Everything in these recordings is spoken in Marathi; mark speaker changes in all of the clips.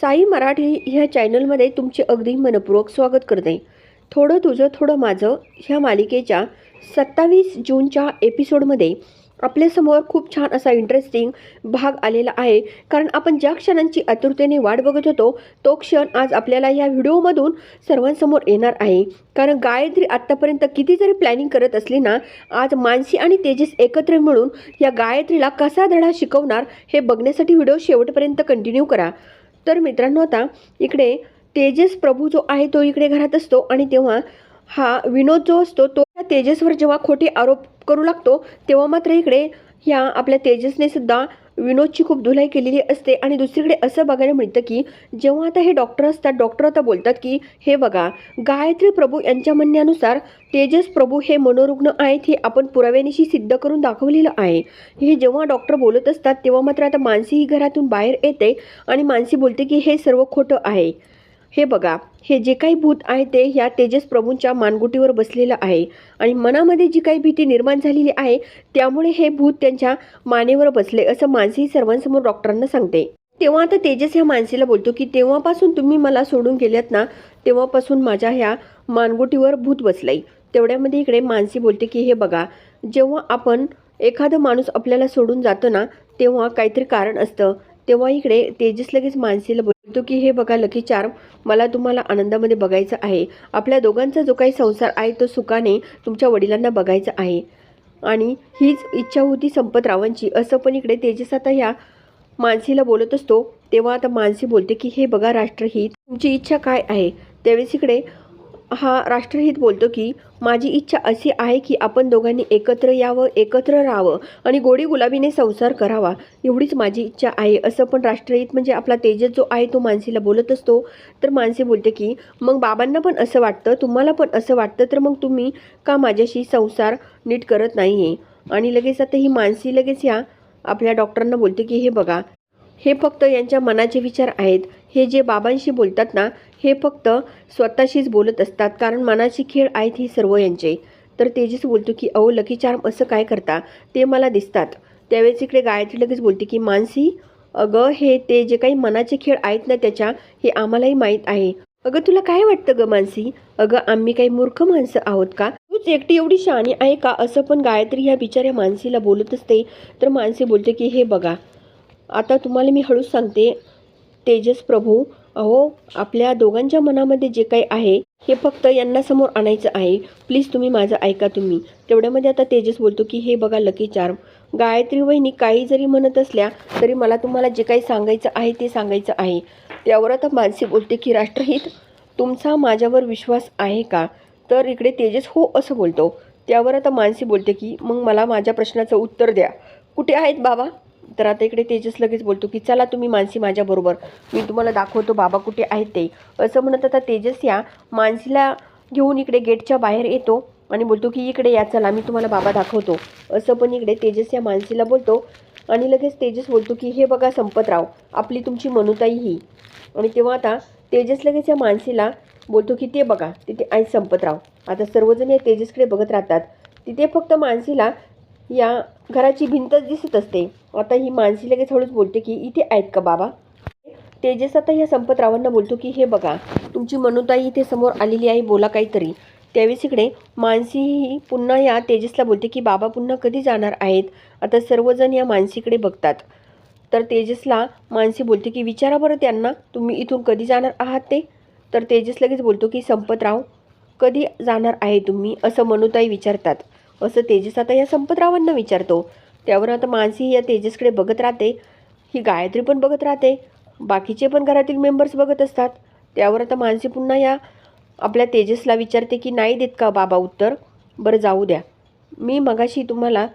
Speaker 1: साई मराठी ह्या चॅनलमध्ये तुमचे अगदी मनपूर्वक स्वागत करते. थोडं तुझं थोडं माझं ह्या मालिकेच्या सत्तावीस जूनच्या एपिसोडमध्ये आपल्यासमोर खूप छान असा इंटरेस्टिंग भाग आलेला आहे. कारण आपण ज्या क्षणांची आतुरतेने वाट बघत होतो तो क्षण आज आपल्याला या व्हिडिओमधून सर्वांसमोर येणार आहे. कारण गायत्री आत्तापर्यंत किती जरी प्लॅनिंग करत असली ना आज मानसी आणि तेजस एकत्र मिळून या गायत्रीला कसा धडा शिकवणार हे बघण्यासाठी व्हिडिओ शेवटपर्यंत कंटिन्यू करा. तर मित्रांनो आता इकडे तेजस प्रभू जो आहे तो इकडे घरात असतो आणि तेव्हा हा विनोद जो असतो तो त्या तेजसवर जेव्हा खोटे आरोप करू लागतो तेव्हा मात्र इकडे ह्या आपल्या तेजसने सुद्धा विनोदची खूप धुलाई केलेली असते आणि दुसरीकडे असं बघायला मिळतं की जेव्हा आता हे डॉक्टर असतात डॉक्टर आता बोलतात की हे बघा गायत्री प्रभू यांच्या म्हणण्यानुसार तेजस प्रभू हे मनोरुग्ण आहेत हे आपण पुराव्यानिशी सिद्ध करून दाखवलेलं आहे. हे जेव्हा डॉक्टर बोलत असतात तेव्हा मात्र आता मानसी ही घरातून बाहेर येते आणि मानसी बोलते की हे सर्व खोटं आहे. हे बघा हे जे काही भूत आहे ते ह्या तेजस प्रभूंच्या मानगुटीवर बसलेलं आहे. आणि मनामध्ये जी काही भीती निर्माण झालेली आहे त्यामुळे हे भूत त्यांच्या मानेवर बसले असं मानसी सर्वांसमोर डॉक्टरांना सांगते. तेव्हा आता तेजस ह्या मानसीला बोलतो की तेव्हापासून तुम्ही मला सोडून गेल्यात ना तेव्हापासून माझ्या ह्या मानगुटीवर भूत बसलंय. तेवढ्यामध्ये इकडे मानसी बोलते की हे बघा जेव्हा आपण एखादं माणूस आपल्याला सोडून जातो ना तेव्हा काहीतरी कारण असतं. तेव्हा इकडे तेजस लगेच मानसीला बोलतो की हे बघा लकी चार मला तुम्हाला आनंदामध्ये बघायचं आहे. आपल्या दोघांचा जो काही संसार आहे तो सुखाने तुमच्या वडिलांना बघायचा आहे. आणि हीच इच्छा होती संपतरावांची. असं पण इकडे तेजस आता ह्या मानसीला बोलत असतो. तेव्हा आता मानसी बोलते की हे बघा राष्ट्रहित तुमची इच्छा काय आहे? त्यावेळेस इकडे हा राष्ट्रहित बोलतो की माझी इच्छा अशी आहे की आपण दोघांनी एकत्र यावं एकत्र राहावं आणि गोडी गुलाबीने संसार करावा. एवढीच माझी इच्छा आहे. असं पण राष्ट्रहित म्हणजे आपला तेजस जो आहे तो मानसीला बोलत असतो. तर मानसी बोलते की मग बाबांना पण असं वाटतं? तुम्हाला पण असं वाटतं? तर मग तुम्ही का माझ्याशी संसार नीट करत नाही आहे आणि लगेच आता ही मानसी लगेच या आपल्या डॉक्टरांना बोलते की हे बघा हे फक्त यांच्या मनाचे विचार आहेत. हे जे बाबांशी बोलतात ना हे फक्त स्वतःशीच बोलत असतात. कारण मनाचे खेळ आहेत हे सर्व यांचे. तर तेजस बोलतो की अहो लकी चार्म असं काय करता? ते मला दिसतात. त्यावेळेस इकडे गायत्री लगेच बोलते की मानसी अगं हे ते जे काही मनाचे खेळ आहेत ना त्याच्या हे आम्हालाही माहीत आहे. अगं तुला काय वाटतं ग मानसी? अगं आम्ही काही मूर्ख माणसं आहोत का? तूच एकटी एवढी शहाणी आहे का? असं पण गायत्री ह्या बिचाऱ्या मानसीला बोलत असते. तर मानसी बोलते की हे बघा आता तुम्हाला मी हळूच सांगते तेजस प्रभू अहो आपल्या दोघांच्या मनामध्ये जे काही आहे हे फक्त यांना समोर आणायचं आहे. प्लीज तुम्ही माझं ऐका तुम्ही. तेवढ्यामध्ये आता तेजस बोलतो की हे बघा लकी चार्म गायत्री वहिनी काही जरी म्हणत असल्या तरी मला तुम्हाला जे काही सांगायचं आहे ते सांगायचं आहे. त्यावर आता मानसी बोलते की राष्ट्रहित तुमचा माझ्यावर विश्वास आहे का? तर इकडे तेजस हो असं बोलतो. त्यावर आता मानसी बोलते की मग मला माझ्या प्रश्नाचं उत्तर द्या. कुठे आहेत बाबा? तर आता इकडे तेजस लगेच बोलतो की चला तुम्ही मानसी माझ्याबरोबर मी तुम्हाला दाखवतो बाबा कुठे आहेत ते. असं म्हणत आता तेजस या मानसीला घेऊन इकडे गेटच्या बाहेर येतो आणि बोलतो की इकडे या चला मी तुम्हाला बाबा दाखवतो. असं पण इकडे तेजस या मानसीला बोलतो आणि लगेच तेजस बोलतो की हे बघा संपतराव आपली तुमची मनुताई ही. आणि तेव्हा आता तेजस लगेच या मानसीला बोलतो की ते बघा तिथे आई संपतराव. आता सर्वजण या तेजसकडे बघत राहतात. तिथे फक्त मानसीला या घराची भिंतच दिसत असते. आता ही मानसी लगेच हळूच बोलते की इथे आहेत का बाबा? तेजस आता या संपतरावांना बोलतो की हे बघा तुमची मनुताई इथे समोर आलेली आहे बोला काहीतरी. त्यावेळेस इकडे मानसी ही पुन्हा या तेजसला बोलते की बाबा पुन्हा कधी जाणार आहेत? आता सर्वजण या मानसीकडे बघतात. तर तेजसला मानसी बोलते की विचारा बरं त्यांना तुम्ही इथून कधी जाणार आहात ते? तर तेजस लगेच बोलतो की संपतराव कधी जाणार आहे तुम्ही? असं मनुताई विचारतात. असं तेजस आता या संपतरावांना विचारतो. त्यावर आता मानसी या तेजसकडे बघत राहते. ही गायत्री पण बघत राहते. बाकीचे पण घरातील मेंबर्स बघत असतात. त्यावर आता मानसी पुन्हा या आपल्या तेजसला विचारते की नाही देत का बाबा उत्तर? बरं जाऊ द्या. मी मगाशी तुम्हाला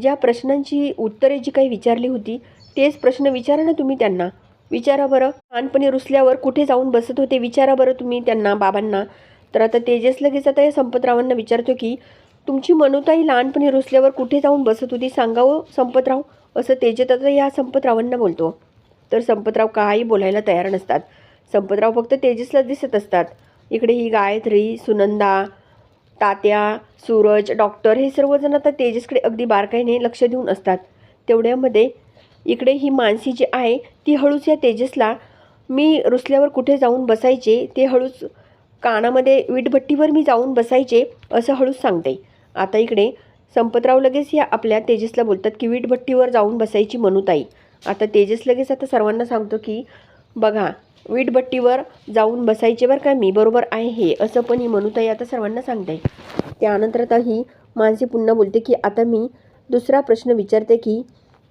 Speaker 1: ज्या प्रश्नांची उत्तरे जी काही विचारली होती तेच प्रश्न विचारा ना तुम्ही त्यांना. विचारा बरं. लहानपणी रुसल्यावर कुठे जाऊन बसत होते विचारा बरं तुम्ही त्यांना बाबांना. तर आता तेजस लगेच आता या संपतरावांना विचारतो की तुमची मनुताई लहानपणी रुसल्यावर कुठे जाऊन बसत होती सांगावं संपतराव असं तेजत आता या संपतरावांना बोलतो. तर संपतराव काही बोलायला तयार नसतात. संपतराव फक्त तेजसला दिसत असतात. इकडे ही गायत्री सुनंदा तात्या सूरज डॉक्टर हे सर्वजण आता तेजसकडे अगदी बारकाईने लक्ष देऊन असतात. तेवढ्यामध्ये इकडे ही मानसी जी आहे ती हळूच या तेजसला मी रुसल्यावर कुठे जाऊन बसायचे? ते हळूच कानामध्ये वीटभट्टीवर मी जाऊन बसायचे? असं हळूच सांगते. आता इकडे संपतराव लगेच या आपल्या तेजसला बोलतात की वीटभट्टीवर जाऊन बसायची मनुताई. आता तेजस लगेच आता सर्वांना सांगतो की बघा वीटभट्टीवर जाऊन बसायचे बरं का मी बरोबर आहे हे असं पण ही मनुताई आता सर्वांना सांगते त्यानंतर आता ही मानसी पुन्हा बोलते की आता मी दुसरा प्रश्न विचारते की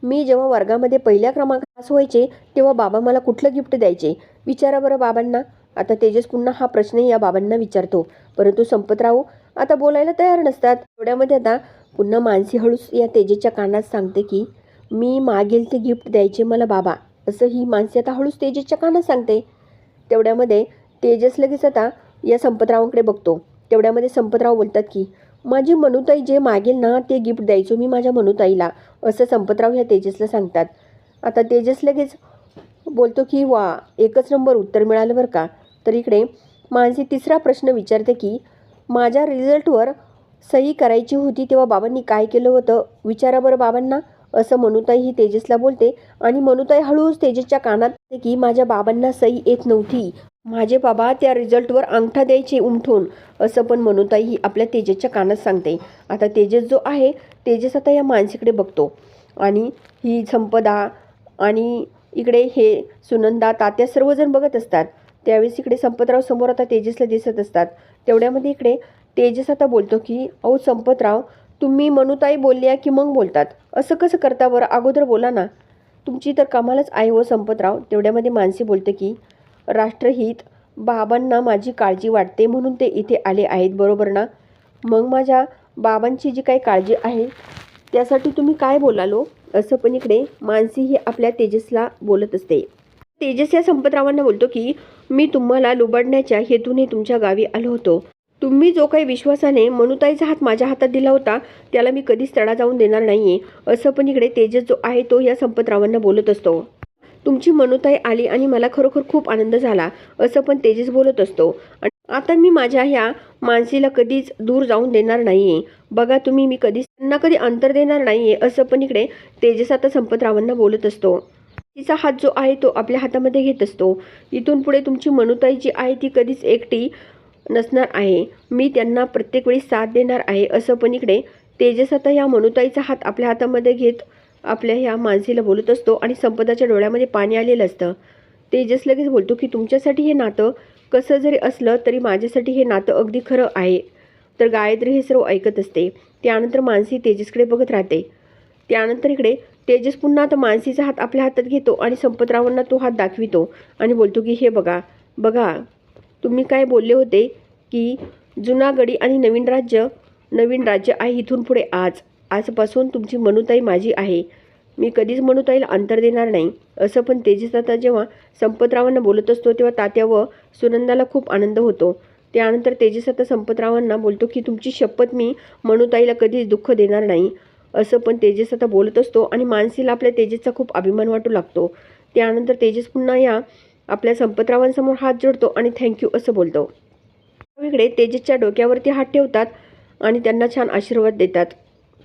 Speaker 1: मी जेव्हा वर्गामध्ये पहिल्या क्रमांक पास व्हायचे तेव्हा बाबा मला कुठलं गिफ्ट द्यायचे? विचारा बरं बाबांना. आता तेजस पुन्हा हा प्रश्न या बाबांना विचारतो. परंतु संपतराव आता बोलायला तयार नसतात. थोड्यामध्ये आता पुन्हा मानसी हळूस या तेजेसच्या कानात सांगते की मी मागेल ते गिफ्ट द्यायचे मला बाबा असं ही मानसी आता हळूस तेजेसच्या कानात सांगते. तेवढ्यामध्ये तेजस लगेच आता या संपतरावांकडे बघतो. तेवढ्यामध्ये संपतराव बोलतात की माझी मनुताई जे मागेल ना ते गिफ्ट द्यायचो मी माझ्या मनुताईला असं संपतराव ह्या तेजसला सांगतात. आता तेजस लगेच बोलतो की वा एकच नंबर उत्तर मिळालं बरं का? तर इकडे मानसी तिसरा प्रश्न विचारते की माझ्या रिझल्टवर सही करायची होती तेव्हा बाबांनी काय केलं होतं? विचारा बरं बाबांना. असं मनुताई ही तेजसला बोलते आणि मनुताई हळूच तेजसच्या कानात की माझ्या बाबांना सही येत नव्हती. माझे बाबा त्या रिझल्टवर अंगठा द्यायचे उमठून. असं पण मनुताई ही आपल्या तेजसच्या कानात सांगते. आता तेजस जो आहे तेजस आता या मानसीकडे बघतो. आणि ही संपदा आणि इकडे हे सुनंदा तात्या सर्वजण बघत असतात. त्यावेळेस इकडे संपतराव समोर आता तेजसला दिसत असतात. तेवढ्यामध्ये इकडे तेजस आता बोलतो की अहो संपतराव तुम्ही मनुताई बोलल्या की मग बोलतात. असं कसं करता बरं? अगोदर बोला ना. तुमची तर कामालाच आहे हो संपतराव. तेवढ्यामध्ये मानसी बोलते की राष्ट्रहित बाबांना माझी काळजी वाटते म्हणून ते इथे आले आहेत बरोबर ना? मग माझ्या बाबांची जी काही काळजी आहे त्यासाठी तुम्ही काय बोलालो? असं पण इकडे मानसी ही आपल्या तेजसला बोलत असते. तेजस या संपतरावांना बोलतो की मी तुम्हाला लुबाडण्याच्या हेतूने तुमच्या गावी आलो होतो. तुम्ही जो काही विश्वासाने मनुताईचा हात माझ्या हातात दिला होता त्याला मी कधीच तडा जाऊन देणार नाहीये. असं पण इकडे तेजस जो आहे तो या संपतरावांना बोलत असतो. तुमची मनुताई आली आणि मला खरोखर खूप आनंद झाला असं पण तेजस बोलत असतो. आणि आता मी माझ्या ह्या मानसीला कधीच दूर जाऊन देणार नाहीये. बघा तुम्ही मी कधीच त्यांना कधी अंतर देणार नाहीये असं पण इकडे तेजस आता संपतरावांना बोलत असतो. तिचा हात जो आहे तो आपल्या हातामध्ये घेत असतो. इथून पुढे तुमची मनुताई जी आहे ती कधीच एकटी नसणार आहे. मी त्यांना प्रत्येक वेळी साथ देणार आहे. असं पण इकडे तेजस आता या मनुताईचा हात आपल्या हातामध्ये घेत आपल्या ह्या मानसीला बोलत असतो आणि संपदाच्या डोळ्यामध्ये पाणी आलेलं असतं. तेजस लगेच बोलतो की तुमच्यासाठी हे नातं कसं जरी असलं तरी माझ्यासाठी हे नातं अगदी खरं आहे. तर गायत्री हे सर्व ऐकत असते. त्यानंतर मानसी तेजसकडे बघत राहते. त्यानंतर इकडे तेजस पुन्हा आता मानसीचा हात आपल्या हातात घेतो आणि संपतरावांना तो हात दाखवितो आणि बोलतो की हे बघा बघा तुम्ही काय बोलले होते की जुना गडी आणि नवीन राज्य नवीन राज्य आहे इथून पुढे आज. आजपासून तुमची मनुताई माझी आहे. मी कधीच मनुताईला अंतर देणार नाही. असं पण तेजस आता जेव्हा संपतरावांना बोलत असतो तेव्हा तात्या व सुनंदाला खूप आनंद होतो. त्यानंतर तेजस आता संपतरावांना बोलतो की तुमची शपथ मी मनुताईला कधीच दुःख देणार नाही. असं पण तेजस आता बोलत असतो आणि मानसीला आपल्या तेजसचा खूप अभिमान वाटू लागतो. त्यानंतर तेजस पुन्हा या आपल्या संपतरावांसमोर हात जोडतो आणि थँक्यू असं बोलतो. इकडे तेजसच्या डोक्यावरती हात ठेवतात आणि त्यांना छान आशीर्वाद देतात.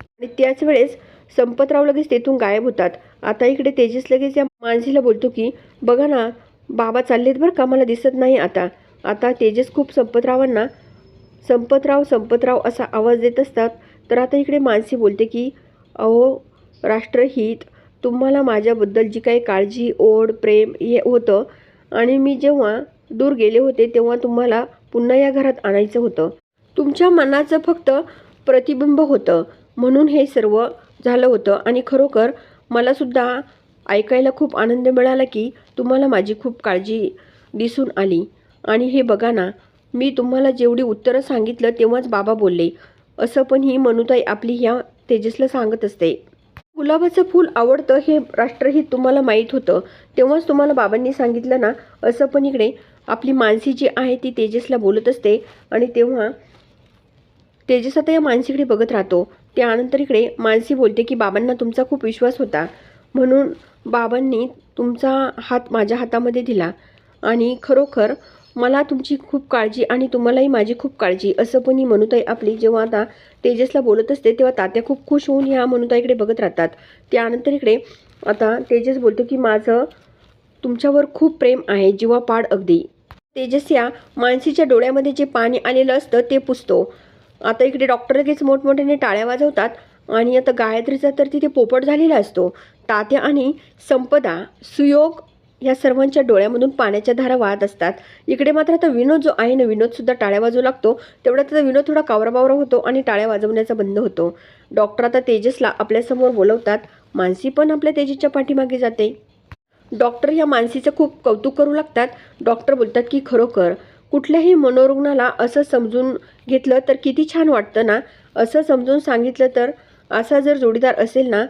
Speaker 1: आणि त्याच वेळेस संपतराव लगेच तेथून गायब होतात. आता इकडे तेजस लगेच या मानसीला बोलतो की बघा ना बाबा चाललेत बरं का? मला दिसत नाही आता. आता तेजस खूप संपतरावांना संपतराव संपतराव असा आवाज देत असतात. तर आता इकडे मानसी बोलते की अहो राष्ट्रहित तुम्हाला माझ्याबद्दल जी काही काळजी ओढ प्रेम हे होतं आणि मी जेव्हा दूर गेले होते तेव्हा तुम्हाला पुन्हा या घरात आणायचं होतं. तुमच्या मनाचं फक्त प्रतिबिंब होतं. म्हणून हे सर्व झालं होतं आणि खरोखर मलासुद्धा ऐकायला खूप आनंद मिळाला की तुम्हाला माझी खूप काळजी दिसून आली. आणि हे बघा ना मी तुम्हाला जेवढी उत्तरं सांगितलं तेव्हाच बाबा बोलले असं पण ही मनुताई आपली ह्या तेजसला सांगत असते. गुलाबाचं फूल आवडतं हे राष्ट्रहित तुम्हाला माहीत होतं. तेव्हाच तुम्हाला बाबांनी सांगितलं ना असं पण इकडे आपली मानसी जी आहे ती तेजसला बोलत असते आणि तेव्हा तेजस आता या मानसीकडे बघत राहतो. त्यानंतर इकडे मानसी बोलते की बाबांना तुमचा खूप विश्वास होता. म्हणून बाबांनी तुमचा हात माझ्या हातामध्ये दिला आणि खरोखर मला तुमची खूप काळजी आणि तुम्हालाही माझी खूप काळजी. असं पण ही मनुताई आपली जेव्हा आता तेजसला बोलत असते तेव्हा तात्या खूप खुश होऊन ह्या मनुताईकडे बघत राहतात. त्यानंतर इकडे आता तेजस बोलतो की माझं तुमच्यावर खूप प्रेम आहे जीवापाड अगदी. तेजस या मानसीच्या डोळ्यामध्ये जे पाणी आलेलं असतं ते पुसतो. आता इकडे डॉक्टर लगेच मोठमोठ्याने टाळ्या वाजवतात आणि आता गायत्रीचा तर तिथे पोपट झालेला असतो. तात्या आणि संपदा सुयोग या सर्वांच्या डोळ्यामधून पाण्याच्या धारा वाहत असतात. इकडे मात्र आता विनोद जो आहे ना विनोदसुद्धा टाळ्या वाजवू लागतो. तेवढ्यात आता विनोद थोडा कावराबावरा होतो आणि टाळ्या वाजवण्याचा बंद होतो. डॉक्टर आता तेजसला आपल्यासमोर बोलवतात. मानसी पण आपल्या तेजसच्या पाठीमागे जाते. डॉक्टर ह्या मानसीचं खूप कौतुक करू लागतात. डॉक्टर बोलतात की खरोखर कुठल्याही मनोरुग्णाला असं समजून घेतलं तर किती छान वाटतं ना? असं समजून सांगितलं तर असा जर जोडीदार असेल ना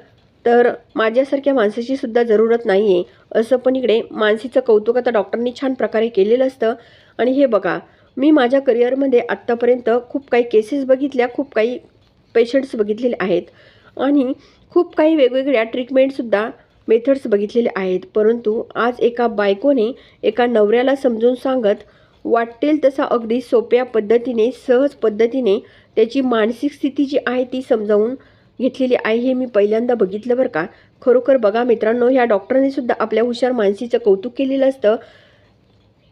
Speaker 1: तर माझ्यासारख्या माणसाची सुद्धा जरूरत नाही आहे असं पण इकडे मानसीचं कौतुक आता डॉक्टरनी छान प्रकारे केलेलं असतं. आणि हे बघा मी माझ्या करिअरमध्ये आत्तापर्यंत खूप काही केसेस बघितल्या खूप काही पेशंट्स बघितलेले आहेत. आणि खूप काही वेगवेगळ्या ट्रीटमेंटसुद्धा मेथड्स बघितलेले आहेत. परंतु आज एका बायकोने एका नवऱ्याला समजून सांगत वाटेल तसा अगदी सोप्या पद्धतीने सहज पद्धतीने त्याची मानसिक स्थिती जी आहे ती समजावून घेतलेली आहे हे मी पहिल्यांदा बघितलं बरं का. खरोखर बघा मित्रांनो ह्या डॉक्टरांनी सुद्धा आपल्या हुशार मानसीचं कौतुक केलेलं असतं.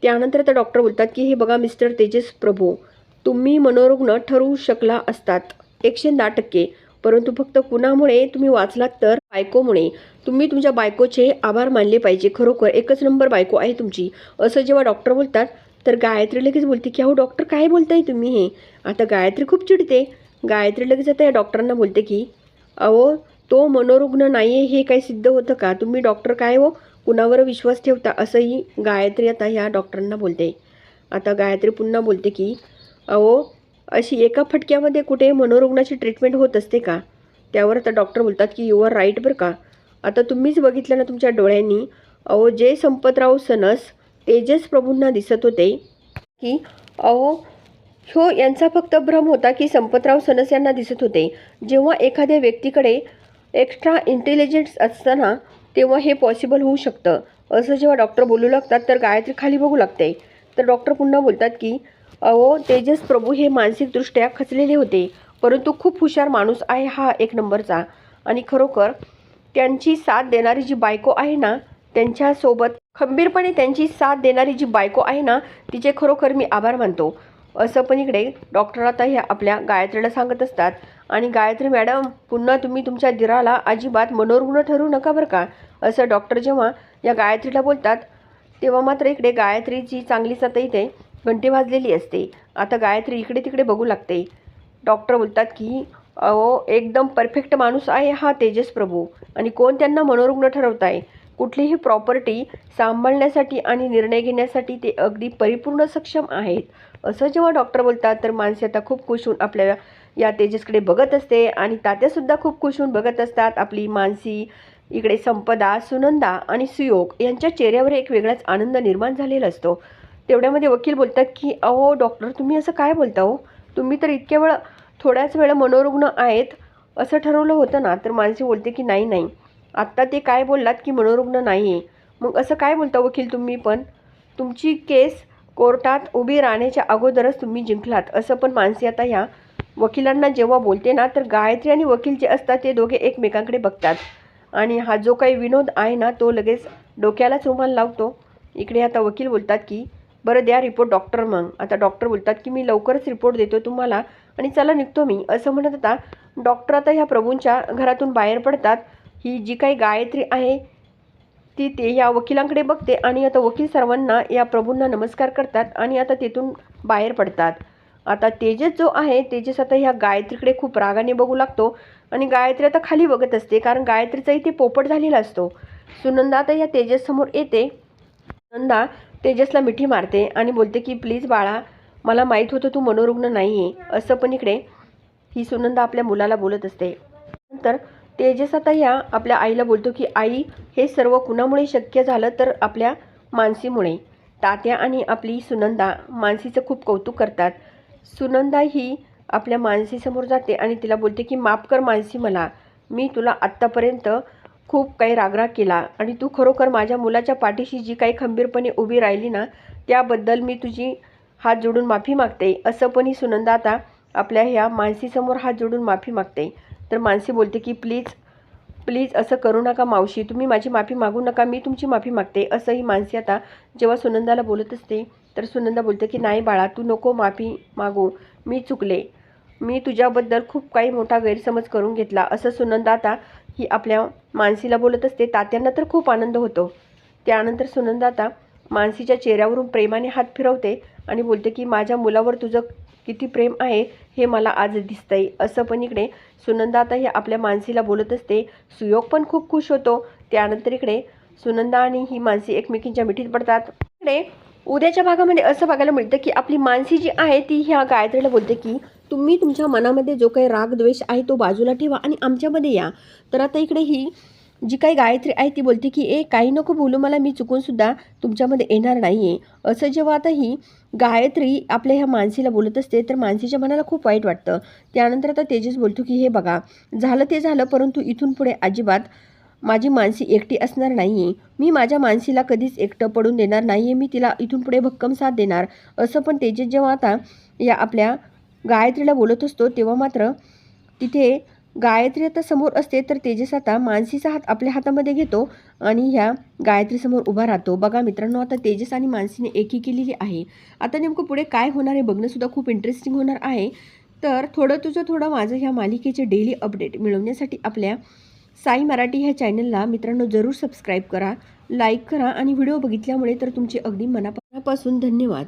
Speaker 1: त्यानंतर आता डॉक्टर बोलतात की हे बघा मिस्टर तेजस प्रभू तुम्ही मनोरुग्ण ठरवू शकला असतात एकशे दहा टक्के. परंतु फक्त कुणामुळे तुम्ही वाचलात तर बायकोमुळे. तुम्ही तुमच्या बायकोचे आभार मानले पाहिजे. खरोखर एकच नंबर बायको आहे तुमची. असं जेव्हा डॉक्टर बोलतात तर गायत्री लगेच बोलते की अहो डॉक्टर काय बोलताय तुम्ही हे? आता गायत्री खूप चिडते. गायत्री लगेच आता या डॉक्टरांना बोलते की अहो तो मनोरुग्ण नाही आहे हे काही सिद्ध होतं का? तुम्ही डॉक्टर काय हो? कुणावर विश्वास ठेवता? असंही गायत्री आता ह्या डॉक्टरांना बोलते. आता गायत्री पुन्हा बोलते की अहो अशी एका फटक्यामध्ये कुठे मनोरुग्णाची ट्रीटमेंट होत असते का? त्यावर आता डॉक्टर बोलतात की यू आर राईट बरं का? आता तुम्हीच बघितलं ना तुमच्या डोळ्यांनी? अहो जे संपतराव सनस तेजस प्रभूंना दिसत होते की अहो ह्यो यांचा फक्त भ्रम होता की संपतराव सनस यांना दिसत होते. जेव्हा एखाद्या व्यक्तीकडे एक्स्ट्रा इंटेलिजन्स असताना तेव्हा हे पॉसिबल होऊ शकतं. असं जेव्हा डॉक्टर बोलू लागतात तर गायत्री खाली बघू लागते. तर डॉक्टर पुन्हा बोलतात की अहो तेजस प्रभू हे मानसिकदृष्ट्या खचलेले होते. परंतु खूप हुशार माणूस आहे हा एक नंबरचा. आणि खरोखर त्यांची साथ देणारी जी बायको आहे ना त्यांच्यासोबत खंबीरपणे त्यांची साथ देणारी जी बायको आहे ना तिचे खरोखर मी आभार मानतो. असं पण इकडे डॉक्टर आता ह्या आपल्या गायत्रीला सांगत असतात. आणि गायत्री मॅडम पुन्हा तुम्ही तुमच्या दिराला अजिबात मनोरुग्ण ठरू नका बरं का असं डॉक्टर जेव्हा या गायत्रीला बोलतात तेव्हा मात्र इकडे गायत्रीची चांगलीच आता इथे घंटी वाजलेली असते. आता गायत्री इकडे तिकडे बघू लागते. डॉक्टर बोलतात की अहो एकदम परफेक्ट माणूस आहे हा तेजस प्रभू. आणि कोण त्यांना मनोरुग्ण ठरवत आहे कुठलीही प्रॉपर्टी सांभाळण्यासाठी आणि निर्णय घेण्यासाठी ते अगदी परिपूर्ण सक्षम आहेत. असं जेव्हा डॉक्टर बोलतात तर माणसे आता खूप खुश होऊन आपल्या या तेजसकडे बघत असते आणि तात्यासुद्धा खूप खुश होऊन बघत असतात. आपली मानसी इकडे संपदा सुनंदा आणि सुयोग यांच्या चेहऱ्यावर एक वेगळाच आनंद निर्माण झालेला असतो. तेवढ्यामध्ये वकील बोलतात की अहो डॉक्टर तुम्ही असं काय बोलता हो? तुम्ही तर इतक्या वेळ थोड्याच वेळ मनोरुग्ण आहेत असं ठरवलं होतं ना? तर मानसी बोलते की नाही नाही. आत्ता ते काय बोललात की मनोरुग्ण नाही आहे मग असं काय बोलता वकील तुम्ही पण? तुमची केस कोर्टात उभी राहण्याच्या अगोदरच तुम्ही जिंकलात. असं पण मानसी आता ह्या वकिलांना जेव्हा बोलते ना तर गायत्री आणि वकील जे असतात ते दोघे एकमेकांकडे बघतात. आणि हा जो काही विनोद आहे ना तो लगेच डोक्यालाच रुमाल लावतो. इकडे आता वकील बोलतात की बरं द्या रिपोर्ट डॉक्टर मग. आता डॉक्टर बोलतात की मी लवकरच रिपोर्ट देतो तुम्हाला आणि चला निघतो मी. असं म्हणत आता डॉक्टर आता ह्या प्रभूंच्या घरातून बाहेर पडतात. ही जी काही गायत्री आहे ती ते या वकिलांकडे बघते आणि आता वकील सर्वांना या प्रभूंना नमस्कार करतात आणि आता तिथून बाहेर पडतात. आता तेजस जो आहे तेजस आता ह्या गायत्रीकडे खूप रागाने बघू लागतो आणि गायत्री आता खाली बघत असते कारण गायत्रीचा इथे पोपट झालेला असतो. सुनंदा आता या तेजससमोर येते. सुनंदा तेजसला मिठी मारते आणि बोलते की प्लीज बाळा मला माहीत होतं तू मनोरुग्ण नाही आहे असं पण इकडे ही सुनंदा आपल्या मुलाला बोलत असते. नंतर तेजस आता ह्या आपल्या आईला बोलतो की आई हे सर्व कुणामुळे शक्य झालं तर आपल्या मानसीमुळे. तात्या आणि आपली सुनंदा मानसीचं खूप कौतुक करतात. सुनंदा ही आपल्या मानसीसमोर जाते आणि तिला बोलते की माफ कर मानसी मला. मी तुला आत्तापर्यंत खूप काही रागराग केला आणि तू खरोखर माझ्या मुलाच्या पाठीशी जी काही खंबीरपणे उभी राहिली ना त्याबद्दल मी तुझी हात जोडून माफी मागते. असं पण ही सुनंदा आता आपल्या ह्या मानसीसमोर हात जोडून माफी मागते. तर मानसी बोलते की प्लीज प्लीज असं करू नका मावशी. तुम्ही माझी माफी मागू नका. मी तुमची माफी मागते. असं ही मानसी आता जेव्हा सुनंदाला बोलत असते तर सुनंदा बोलते की नाही बाळा तू नको माफी मागू. मी चुकले. मी तुझ्याबद्दल खूप काही मोठा गैरसमज करून घेतला. असं सुनंदा आता ही आपल्या मानसीला बोलत असते. तात्यांना तर खूप आनंद होतो. त्यानंतर सुनंदा आता मानसीच्या चेहऱ्यावरून प्रेमाने हात फिरवते आणि बोलते की माझ्या मुलावर तुझं किती प्रेम आहे. हे मला आज दिसतंय. असं पण इकडे सुनंदा आता हे आपल्या मानसीला बोलत असते. सुयोग पण खूप खुश होतो. त्यानंतर इकडे सुनंदा आणि ही मानसी एकमेकींच्या मिठीत पडतात. इकडे उद्याच्या भागामध्ये असं बघायला मिळतं की आपली मानसी जी आहे ती ह्या गायत्रीला बोलते की तुम्ही तुमच्या मनामध्ये जो काही राग द्वेष आहे तो बाजूला ठेवा आणि आमच्यामध्ये या. तर आता इकडे ही जी काही गायत्री आहे ती बोलते की ए काही नको बोलू मला मी चुकूनसुद्धा तुमच्यामध्ये येणार नाही आहे असं जेव्हा आता ही गायत्री आपल्या ह्या मानसीला बोलत असते तर मानसीच्या मनाला खूप वाईट वाटतं. त्यानंतर आता तेजस बोलतो की हे बघा झालं ते झालं परंतु इथून पुढे अजिबात माझी मानसी एकटी असणार नाही आहे मी माझ्या मानसीला कधीच एकटं पडून देणार नाही आहे मी तिला इथून पुढे भक्कम साथ देणार. असं पण तेजस जेव्हा आता या आपल्या गायत्रीला बोलत असतो तेव्हा मात्र तिथे गायत्री आता समोर असते तर तेजस आता मानसीचा हात आपल्या हातामध्ये घेतो आणि ह्या गायत्रीसमोर उभा राहतो. बघा मित्रांनो आता तेजस आणि मानसीने एकी केलेली आहे. आता नेमकं पुढे काय होणार आहे बघणंसुद्धा खूप इंटरेस्टिंग होणार आहे. तर थोडं तुझं थोडं माझं ह्या मालिकेचे डेली अपडेट मिळवण्यासाठी आपल्या साई मराठी ह्या चॅनलला मित्रांनो जरूर सबस्क्राईब करा लाईक करा आणि व्हिडिओ बघितल्यामुळे तर तुमचे अगदी मनापासून धन्यवाद.